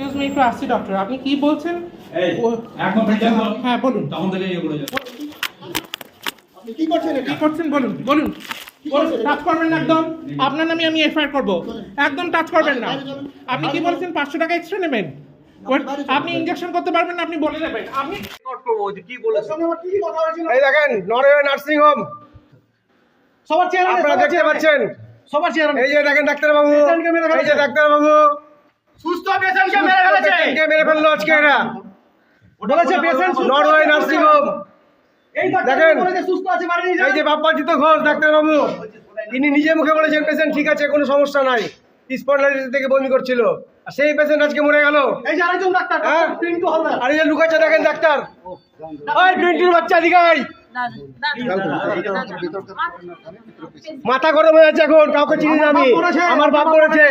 Excuse me, একটু আসছি doctor আপনি কি বলছেন? এখন হ্যাঁ বলুন। তখন থেকে ইয়ে করে আপনি কি করছেন কি করছেন? বলুন বলুন। টাচ করবেন না একদম? আপনার নামে আমি এফআইআর করব। একদম টাচ করবেন না। আপনি কি বলছেন? পাঁচশো টাকা এক্সট্রা নেবেন? আপনি ইনজেকশন করতে পারবেন না আপনি বলে দেবেন আপনি আমার কি কথা হয়েছিল এই দেখেন নরওয়ে নার্সিং হোম। সবার চেহারা আপনারা দেখতে পাচ্ছেন? সবার চেহারা। এই যে দেখেন ডাক্তার বাবু পেশেন্টকে মেরে এই যে ডাক্তার বাবু সুস্থ পেশেন্টকে মেরে ফেলেছে। কে মেরে ফেলল আজকে এরা। বলেছে পেশেন্ট নরওয়ে নার্সিং হোম এই দেখেন। বলেছে সুস্থ আছে বাড়ি নিয়ে এই যে বাপ্পাজিত ঘোষ ডাক্তার তিনি নিজে মুখে বলেছেন পেশেন্ট ঠিক আছে কোনো সমস্যা নাই। স্পন্ডাইটিস থেকে বমি করছিল। আর সেই পেশেন্ট আজকে মরে গেল। এই যে আরেকজন ডাক্তার হ্যাঁ। পিন্টু হালদার। আর এই যে লুকাচ্ছে দেখেন ডাক্তার। ওই বাচ্চা মাথা গরম হয়ে আছে এখন কাউকে চিনি না আমি। আমার বাপ করেছে, আমার বাপ করেছে।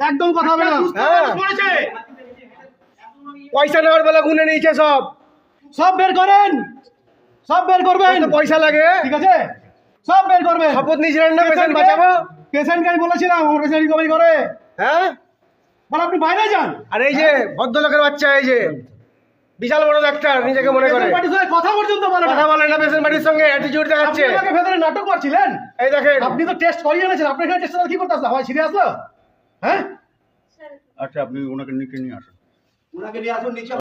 একদম কথা হবে না হ্যাঁ। পয়সা নেওয়ার বেলা গুনে নিয়েছে সব। সব বের করেন। সব বের করবেন। পয়সা লাগে? ঠিক আছে? সব বের করবেন। শপথ নিয়েছিলেন না পেশেন্ট বাঁচাবো? পেশেন্টকে আমি বলেছিলাম আমার পেশেন্ট রিকভারি করে। হ্যাঁ? বলে আপনি বাইরে যান। আর এই যে ভদ্রলোকের বাচ্চা এই যে বিশাল বড় ডাক্তার নিজেকে মনে করে। কথা পর্যন্ত বলে কথা বলে না পেশেন্ট বাড়ির সঙ্গে অ্যাটিটিউড আপনি দেখাচ্ছে। আমাকে ভেতরে নাটক করছিলেন এই দেখেন। আপনি তো টেস্ট করিয়ে এনেছেন আপনার এখানে টেস্ট কি করতে আসলে হয় ছিঁড়ে আসলো হ্যাঁ আচ্ছা আপনি ওনাকে নিচে নিয়ে আসুন ওনাকে নিয়ে আসুন নিচে